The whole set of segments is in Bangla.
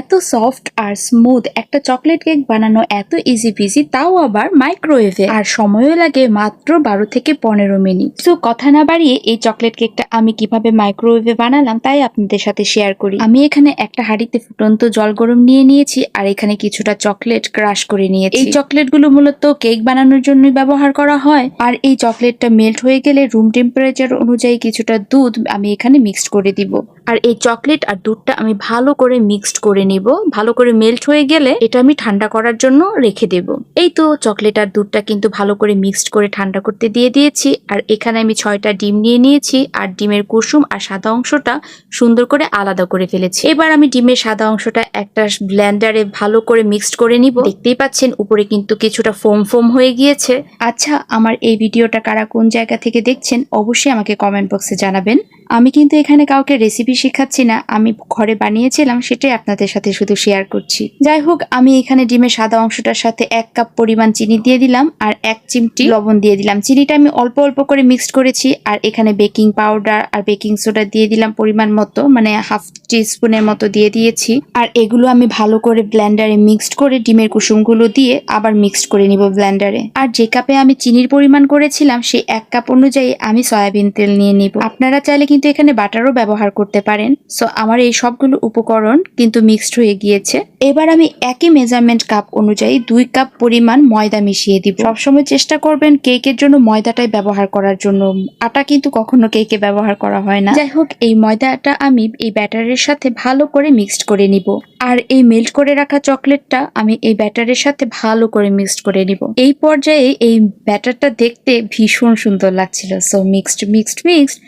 এত সফট আর স্মুথ, একটা চকলেট কেক বানানো এত ইজি পিজি তাও আবার মাইক্রোওয়েভে আর সময়ও লাগে মাত্র বারো থেকে পনেরো মিনিট। তো কথা না বাড়িয়ে এই চকলেট কেকটা আমি কীভাবে মাইক্রোওয়েভে বানালাম তাই আপনাদের সাথে শেয়ার করি। আমি এখানে একটা হাঁড়িতে ফুটন্ত জল গরম নিয়ে নিয়েছি আর এখানে কিছুটা চকলেট ক্রাশ করে নিয়েছি। এই চকলেটগুলো মূলত কেক বানানোর জন্যই ব্যবহার করা হয়। আর এই চকলেটটা মেল্ট হয়ে গেলে রুম টেম্পারেচার অনুযায়ী কিছুটা দুধ আমি এখানে মিক্সড করে দিব। আর এই চকলেট আর দুধটা আমি ভালো করে মিক্সড করে নিব। ভালো করে মেল্ট হয়ে গেলে এটা আমি ঠান্ডা করার জন্য রেখে দেব। এই তো চকলেট আর দুধটা কিন্তু ভালো করে মিক্সড করে ঠান্ডা করতে দিয়ে দিয়েছি। আর এখানে আমি ছয়টা ডিম নিয়ে নিয়েছি। আর ডিমের কুসুম আর সাদা অংশটা সুন্দর করে আলাদা করে ফেলেছি। এবার আমি ডিমের সাদা অংশটা একটা ব্ল্যান্ডারে ভালো করে মিক্সড করে নিব। দেখতেই পাচ্ছেন উপরে কিন্তু কিছুটা ফোম ফোম হয়ে গিয়েছে। আচ্ছা আমার এই ভিডিওটা কারা কোন জায়গা থেকে দেখছেন অবশ্যই আমাকে কমেন্ট বক্সে জানাবেন। আমি কিন্তু এখানে কাউকে রেসিপি শেখাচ্ছি না। আমি ঘরে বানিয়েছিলাম, সেটাই আপনাদের সাথে শুধু শেয়ার করছি। যাই হোক, আমি এখানে ডিমের সাদা অংশটার সাথে এক কাপ পরিমাণ চিনি দিয়ে দিলাম আর এক চিমটি লবণ দিয়ে দিলাম। চিনিটা আমি অল্প অল্প করে মিক্সড করেছি আর এখানে বেকিং পাউডার আর বেকিং সোডা দিয়ে দিলাম পরিমাণ মতো মানে হাফ টি স্পুনের মতো দিয়ে দিয়েছি। আর এগুলো আমি ভালো করে ব্লেন্ডারে মিক্সড করে ডিমের কুসুমগুলো দিয়ে আবার মিক্সড করে নিব ব্লেন্ডারে আর যে কাপে আমি চিনির পরিমাণ করেছিলাম সেই এক কাপ অনুযায়ী আমি সয়াবিন তেল নিয়ে নিব। আপনারা চাইলে কিন্তু এখানে বাটারও ব্যবহার করতে পারেন। সো আমার এই সবগুলো উপকরণ কিন্তু মিক্সড হয়ে গিয়েছে। এবার আমি একই মেজারমেন্ট কাপ অনুযায়ী দুই কাপ পরিমাণ ময়দা মিশিয়ে দিব। সবসময় চেষ্টা করবেন কেকের জন্য ময়দাটাই ব্যবহার করার জন্য। আটা কিন্তু কখনো কেকে ব্যবহার করা হয় না। যাই হোক এই ময়দাটা আমি এই ব্যাটারের সাথে ভালো করে মিক্সড করে নিব। আর এই মেল্ট করে রাখা চকলেটটা আমি এই ব্যাটারের সাথে ভালো করে মিক্সড করে নিব। এই পর্যায়ে এই ব্যাটারটা দেখতে ভীষণ সুন্দর লাগছিল। সো মিক্সড মিক্সড মিক্সড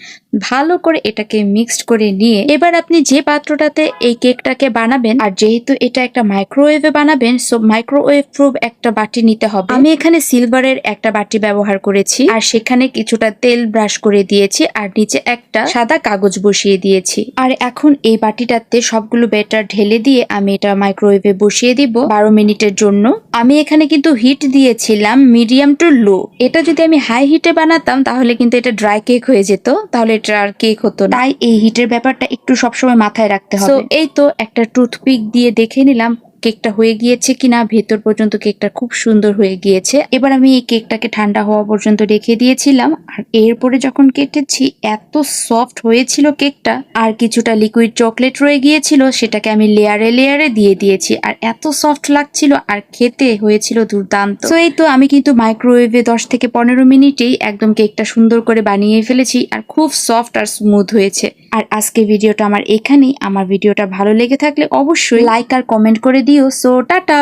ভালো করে এটাকে মিক্সড করে নিয়ে এবার আপনি যে পাত্রটাতে এই কেকটাকে বানাবেন। আর যেহেতু এটা একটা মাইক্রোওয়েভে বানাবেন সো মাইক্রোওয়েভ প্রুফ একটা বাটি নিতে হবে। আমি এখানে সিলভারের একটা বাটি ব্যবহার করেছি। আর সেখানে কিছুটা তেল ব্রাশ করে দিয়েছি। আর নিচে একটা সাদা কাগজ বসিয়ে দিয়েছি। আর এখন এই বাটিটাতে সবগুলো ব্যাটার ঢেলে দিয়ে আমি এটা মাইক্রোওয়েভে বসিয়ে দিব বারো মিনিটের জন্য। আমি এখানে কিন্তু হিট দিয়েছিলাম মিডিয়াম টু লো এটা যদি আমি হাই হিটে বানাতাম তাহলে কিন্তু এটা ড্রাই কেক হয়ে যেত। তাহলে এটা আর কেক হতো না। তাই এই হিটের ব্যাপারটা একটু সবসময় মাথায় রাখতে হবে। এই তো একটা টুথপিক দিয়ে দেখে নিলাম। কেকটা হয়ে গিয়েছে কিনা, ভেতর পর্যন্ত কেকটা খুব সুন্দর হয়ে গিয়েছে। এবার আমি এই কেকটাকে ঠান্ডা হওয়া পর্যন্ত রেখে দিয়েছিলাম। আর এরপরে যখন কেটেছি, এত সফট হয়েছিল কেকটা, আর কিছুটা লিকুইড চকলেট রয়ে গিয়েছিল, সেটাকে আমি লেয়ারে লেয়ারে দিয়ে দিয়েছি। আর এত সফট লাগছিল, আর খেতে হয়েছিল দুর্দান্ত। তো এই তো আমি কিন্তু মাইক্রোওয়েভে দশ থেকে পনেরো মিনিটেই একদম কেকটা সুন্দর করে বানিয়ে ফেলেছি, আর খুব সফট আর স্মুথ হয়েছে। আর আজকে ভিডিওটা আমার এখানেই। আমার ভিডিওটা ভালো লেগে থাকলে অবশ্যই লাইক আর কমেন্ট করে দিও সো টাটা